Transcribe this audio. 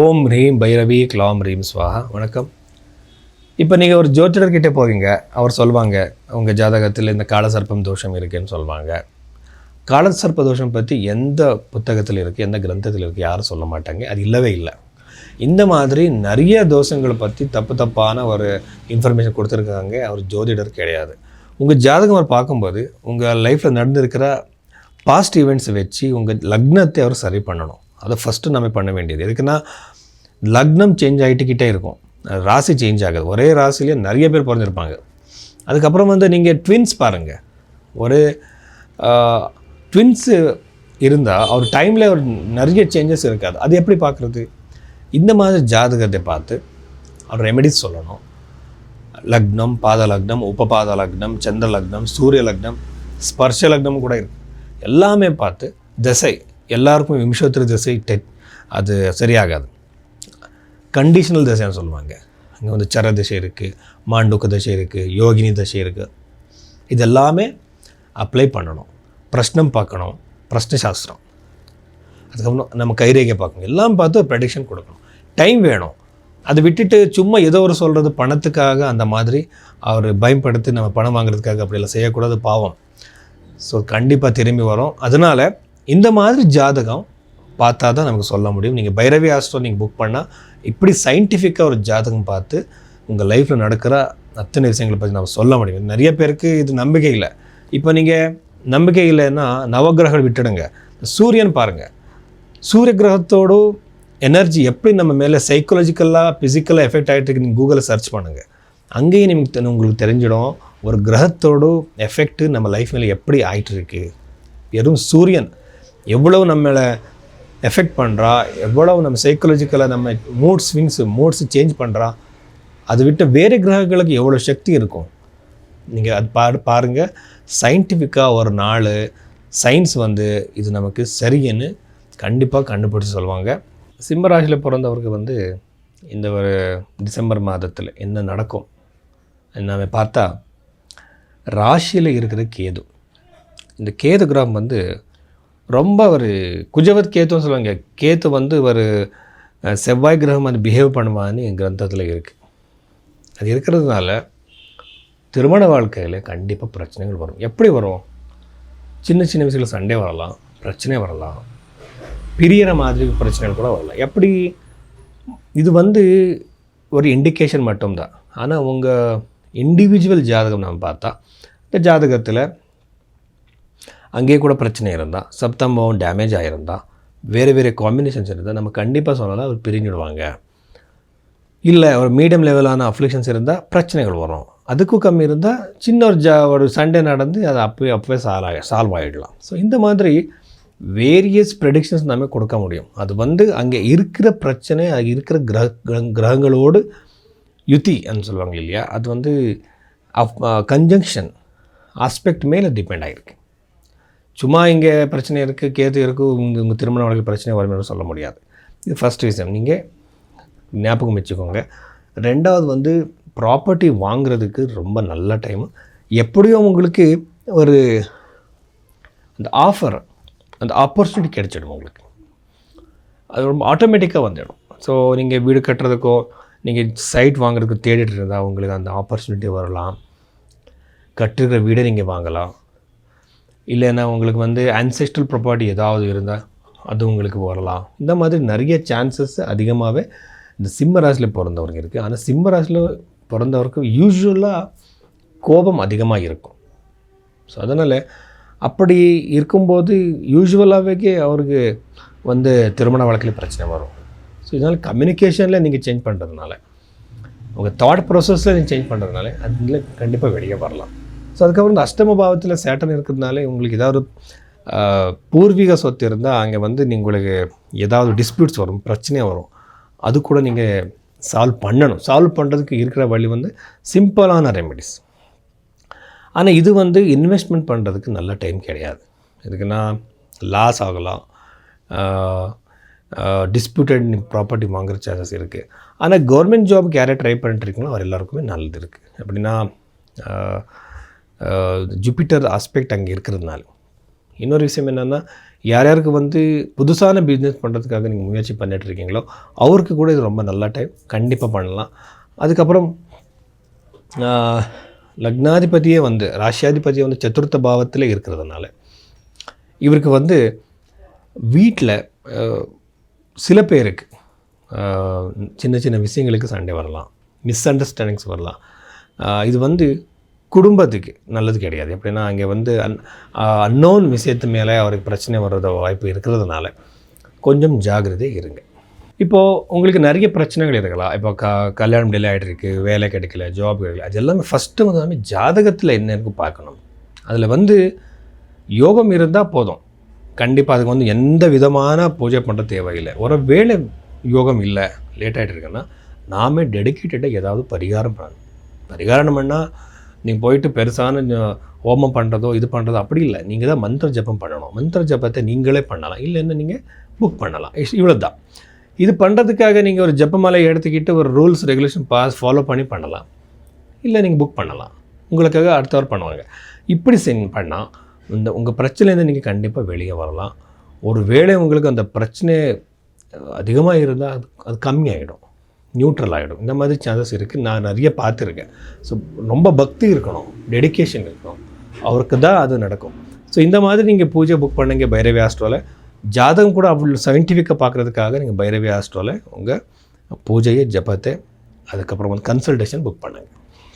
ஓம் ரீம் பைரவி க்ளாம் ரீம் ஸ்வாஹா வணக்கம். இப்போ நீங்கள் ஒரு ஜோதிடர்கிட்ட போவீங்க அவர் சொல்லுவாங்க உங்கள் ஜாதகத்தில் இந்த காலசர்ப்பம் தோஷம் இருக்குன்னு சொல்லுவாங்க காலசர்ப்ப தோஷம் பற்றி எந்த புத்தகத்தில் இருக்குது எந்த கிரந்தத்தில் இருக்குது யாரும் சொல்ல மாட்டாங்க. அது இல்லவே இல்லை. இந்த மாதிரி நிறைய தோஷங்களை பற்றி தப்பு தப்பான ஒரு இன்ஃபர்மேஷன் கொடுத்துருக்காங்க அவர் ஜோதிடர் கிடையாது. உங்கள் ஜாதகம் அவர் பார்க்கும்போது உங்கள் லைஃப்பில் நடந்திருக்கிற பாஸ்ட் ஈவெண்ட்ஸை வச்சு உங்கள் லக்னத்தை அவர் சரி பண்ணணும். அதை ஃபஸ்ட்டு நம்ம பண்ண வேண்டியது. எதுக்குன்னா லக்னம் சேஞ்ச் ஆகிட்டுக்கிட்டே இருக்கும். ராசி சேஞ்ச் ஆகுது. ஒரே ராசிலேயே நிறைய பேர் பிறந்திருப்பாங்க. அதுக்கப்புறம் வந்து நீங்கள் ட்வின்ஸ் பாருங்கள் ஒரு ட்வின்ஸு இருந்தால் அவர் டைமில் ஒரு நிறைய சேஞ்சஸ் இருக்காது. அது எப்படி பார்க்குறது இந்த மாதிரி ஜாதகத்தை பார்த்து அவர் ரெமெடிஸ் சொல்லணும். லக்னம் பாத லக்னம் உபபாத லக்னம் சந்திர லக்னம் சூரிய லக்னம் ஸ்பர்ஷ லக்னம் கூட இருக்கு. எல்லாமே பார்த்து திசை எல்லாருக்கும் விம்சோத்திர திசை டெட். அது சரியாகாது. கண்டிஷனல் திசைன்னு சொல்லுவாங்க. அங்கே வந்து சர திசை இருக்குது மாண்டுக்க திசை இருக்குது யோகினி திசை இருக்குது இது எல்லாமே அப்ளை பண்ணணும். பிரஷ்னம் பார்க்கணும். பிரஷ்ன சாஸ்திரம் அதுக்கப்புறம் நம்ம கைரேகை பார்க்கணும். எல்லாம் பார்த்து ஒரு ப்ரெடிக்ஷன் கொடுக்கணும். டைம் வேணும். அதை விட்டுட்டு சும்மா ஏதோ ஒரு சொல்கிறது பணத்துக்காக அந்த மாதிரி அவர் பயன்படுத்தி நம்ம பணம் வாங்குறதுக்காக அப்படியெல்லாம் செய்யக்கூடாது பாவம். ஸோ கண்டிப்பாக திரும்பி வரும். அதனால் இந்த மாதிரி ஜாதகம் பார்த்தா தான் நமக்கு சொல்ல முடியும். நீங்கள் பைரவி ஆஸ்ட்ரோ நீங்கள் புக் பண்ணால் இப்படி சயின்டிஃபிக்காக ஒரு ஜாதகம் பார்த்து உங்கள் லைஃப்பில் நடக்கிற அத்தனை விஷயங்களை பற்றி நம்ம சொல்ல முடியும். நிறைய பேருக்கு இது நம்பிக்கை இல்லை. இப்போ நீங்கள் நம்பிக்கை இல்லைன்னா நவகிரகம் விட்டுடுங்க. சூரியன் பாருங்கள் சூரிய கிரகத்தோடு எனர்ஜி எப்படி நம்ம மேலே சைக்காலஜிக்கலாக ஃபிசிக்கலாக எஃபெக்ட் ஆகிட்டு இருக்கு நீங்கள் கூகுளில் சர்ச் பண்ணுங்கள் அங்கேயும் நீங்கள் உங்களுக்கு தெரிஞ்சிடும் ஒரு கிரகத்தோட எஃபெக்ட்டு நம்ம லைஃப் மேலே எப்படி ஆயிட்டு இருக்கு. வெறும் சூரியன். எவ்வளவு நம்மளை எஃபெக்ட் பண்ணுறா எவ்வளவு நம்ம சைக்காலஜிக்கலாக நம்ம மூட் ஸ்விங்ஸ் மூட்ஸ் சேஞ்ச் பண்ணுறா அதை விட்டு வேறு கிரகங்களுக்கு எவ்வளோ சக்தி இருக்கும்? நீங்கள் அது பாரு பாருங்கள் சயின்டிஃபிக்காக ஒரு நாள் சயின்ஸ் வந்து இது நமக்கு சரின்னு கண்டிப்பாக கண்டுபிடிச்சு சொல்லுவாங்க. சிம்மராசியில் பிறந்தவருக்கு வந்து இந்த ஒரு டிசம்பர் மாதத்தில் என்ன நடக்கும்? நம்ம பார்த்தா ராசியில் இருக்கிற கேது. இந்த கேது கிரகம் வந்து ரொம்ப ஒரு குஜவத் கேத்துன்னு சொல்லுவாங்க. கேத்து வந்து ஒரு செவ்வாய் கிரகம் அது பிஹேவ் பண்ணுவான்னு என் கிரந்தத்தில் இருக்குது அது இருக்கிறதுனால திருமண வாழ்க்கையில் கண்டிப்பாக பிரச்சனைகள் வரும். எப்படி வரும்? சின்ன சின்ன விஷயத்தில் சண்டே வரலாம் பிரச்சனை வரலாம். பிரியற மாதிரி பிரச்சனைகள் கூட வரலாம். எப்படி? இது வந்து ஒரு இண்டிகேஷன் மட்டும்தான். ஆனால் உங்கள் இண்டிவிஜுவல் ஜாதகம் நம்ம பார்த்தா இந்த ஜாதகத்தில் அங்கேயே கூட பிரச்சனை இருந்தால் சப்தம்பவம் டேமேஜ் ஆகிருந்தால் வேறு வேறு காம்பினேஷன்ஸ் இருந்தால் நம்ம கண்டிப்பாக சொல்லலாம் அவர் பிரிஞ்சுடுவாங்க. இல்லை ஒரு மீடியம் லெவலான அஃப்ளிக்ஷன்ஸ் இருந்தால் பிரச்சனைகள் வரும். அதுக்கும் கம்மி இருந்தால் சின்ன ஒரு ஜா ஒரு சண்டே நடந்து அது அப்போயே அப்போவே சால்வ் ஆகி சால்வ் ஆகிடலாம் ஸோ இந்த மாதிரி வேரியஸ் ப்ரெடிக்ஷன்ஸ் நம்ம கொடுக்க முடியும். அது வந்து அங்கே இருக்கிற பிரச்சனை அது இருக்கிற கிரக கிரகங்களோடு யுத்தி அப்படின்னு சொல்லுவாங்க இல்லையா? அது வந்து கன்ஜங்ஷன் ஆஸ்பெக்ட் மேலே டிபெண்ட் ஆகிருக்கு சும்மா இங்கே பிரச்சனை இருக்குது கேது இருக்குது உங்கள் உங்கள் திருமண வாழ்க்கை பிரச்சனை வரும்னு சொல்ல முடியாது. இது ஃபஸ்ட் ரீசன் நீங்கள் ஞாபகம் வச்சுக்கோங்க. ரெண்டாவது வந்து ப்ராப்பர்ட்டி வாங்குறதுக்கு ரொம்ப நல்ல டைம் எப்படியும் உங்களுக்கு ஒரு அந்த ஆஃபர் அந்த ஆப்பர்ச்சுனிட்டி கிடைச்சிடும் உங்களுக்கு. அது ரொம்ப ஆட்டோமேட்டிக்காக வந்துடும். ஸோ நீங்கள் வீடு கட்டுறதுக்கோ நீங்கள் சைட் வாங்குறதுக்கு தேடிட்டு இருந்தால் உங்களுக்கு அந்த ஆப்பர்ச்சுனிட்டி வரலாம். கட்டுகிற வீடை நீங்கள் வாங்கலாம். இல்லைன்னா உங்களுக்கு வந்து அன்செஸ்ட்ரல் ப்ராப்பர்ட்டி ஏதாவது இருந்தால் அது உங்களுக்கு வரலாம். இந்த மாதிரி நிறைய சான்சஸ் அதிகமாகவே இந்த சிம்ம ராசியில் பிறந்தவருக்கு இருக்குது ஆனால் சிம்ம ராசியில் பிறந்தவருக்கு யூஸ்வலாக கோபம் அதிகமாக இருக்கும். ஸோ அதனால் அப்படி இருக்கும்போது யூஸ்வலாகவே அவருக்கு வந்து திருமண வாழ்க்கையில் பிரச்சனை வரும். ஸோ இதனால் கம்யூனிகேஷனில் நீங்கள் சேஞ்ச் பண்ணுறதுனால உங்கள் தாட் ப்ராசஸில் நீங்கள் சேஞ்ச் பண்ணுறதுனால அதில் கண்டிப்பாக வெளியே வரலாம். ஸோ அதுக்கப்புறம் இந்த அஷ்டம பாவத்தில் சேட்டன் இருக்கிறதுனால உங்களுக்கு ஏதாவது பூர்வீக சொத்து இருந்தால் அங்கே வந்து உங்களுக்கு ஏதாவது டிஸ்பியூட்ஸ் வரும் பிரச்சனையாக வரும். அது கூட நீங்கள் சால்வ் பண்ணணும். சால்வ் பண்ணுறதுக்கு இருக்கிற வழி வந்து சிம்பிளான ரெமெடிஸ் ஆனால் இது வந்து இன்வெஸ்ட்மெண்ட் பண்ணுறதுக்கு நல்ல டைம் கிடையாது. எதுக்குன்னா லாஸ் ஆகலாம். டிஸ்பியூட்டட் ப்ராப்பர்ட்டி வாங்குற சான்சஸ் இருக்குது ஆனால் கவர்மெண்ட் ஜாபுக்கு யாரை ட்ரை பண்ணிட்டு இருக்கீங்களோ அவர் எல்லாருக்குமே நல்லது இருக்குது எப்படின்னா ஜூபிட்டர் ஆஸ்பெக்ட் அங்கே இருக்கிறதுனால. இன்னொரு விஷயம் என்னென்னா யார் யாருக்கு வந்து புதுசான பிஸ்னஸ் பண்ணுறதுக்காக நீங்கள் முயற்சி பண்ணிகிட்டு இருக்கீங்களோ அவருக்கு கூட இது ரொம்ப நல்ல டைம் கண்டிப்பாக பண்ணலாம். அதுக்கப்புறம் லக்னாதிபதியே வந்து ராசியாதிபதியே வந்து சதுர்த்த பாவத்தில் இருக்கிறதுனால இவருக்கு வந்து வீட்டில் சில பேருக்கு சின்ன சின்ன விஷயங்களுக்கு சண்டை வரலாம். மிஸ் அண்டர்ஸ்டாண்டிங்ஸ் வரலாம் இது வந்து குடும்பத்துக்கு நல்லது கிடையாது. எப்படின்னா அங்கே வந்து அன் அன்னோன் விஷயத்து மேலே அவருக்கு பிரச்சனை வர்றத வாய்ப்பு இருக்கிறதுனால கொஞ்சம் ஜாகிரதை இருங்க. இப்போது உங்களுக்கு நிறைய பிரச்சனைகள் இருக்கலாம். இப்போ க கல்யாணம் டிலே ஆகிட்டுருக்கு வேலை கிடைக்கல ஜாப் கிடைக்கல அது எல்லாமே ஃபஸ்ட்டு வந்து ஜாதகத்தில் என்ன இருக்கு பார்க்கணும். அதில் வந்து யோகம் இருந்தால் போதும். கண்டிப்பாக அதுக்கு வந்து எந்த விதமான பூஜை பண்ணுற தேவையில்லை. ஒரு வேலை யோகம் இல்லை லேட் ஆகிட்டு இருக்குன்னா நாமே டெடிக்கேட்டடாக ஏதாவது பரிகாரம் பண்ணணும். பரிகாரம் பண்ணால் நீங்கள் போயிட்டு பெருசான ஹோமம் பண்ணுறதோ இது பண்ணுறதோ அப்படி இல்லை. நீங்கள் தான் மந்திர ஜபம் பண்ணணும். மந்திர ஜபத்தை நீங்களே பண்ணலாம். இல்லைன்னா நீங்கள் புக் பண்ணலாம். இவ்வளோ தான் இது பண்ணுறதுக்காக நீங்கள் ஒரு ஜப்பமாலை எடுத்துக்கிட்டு ஒரு ரூல்ஸ் ரெகுலேஷன் பாஸ் ஃபாலோ பண்ணி பண்ணலாம். இல்லை நீங்கள் புக் பண்ணலாம். உங்களுக்காக அடுத்தவர் பண்ணுவாங்க. இப்படி சென் பண்ணால் இந்த உங்கள் பிரச்சனையிலேருந்து நீங்கள் கண்டிப்பாக வெளியே வரலாம். ஒரு வேளை உங்களுக்கு அந்த பிரச்சனை அதிகமாக இருந்தால் அது அது கம்மியாகிடும் நியூட்ரல் ஆகிடும் இந்த மாதிரி சான்சஸ் இருக்குது நான் நிறைய பார்த்துருக்கேன். ஸோ ரொம்ப பக்தி இருக்கணும். டெடிகேஷன் இருக்கணும். அவருக்கு தான் அது நடக்கும். ஸோ இந்த மாதிரி நீங்கள் பூஜை புக் பண்ணுங்க பைரவி ஆஸ்ட்ரோவில் ஜாதகம் கூட அவ்வளோ சயின்டிஃபிக்காக பார்க்குறதுக்காக நீங்கள் பைரவி ஆஸ்ட்ரோவில் உங்கள் பூஜையை ஜபத்தை அதுக்கப்புறம் வந்து கன்சல்டேஷன் புக் பண்ணுங்கள்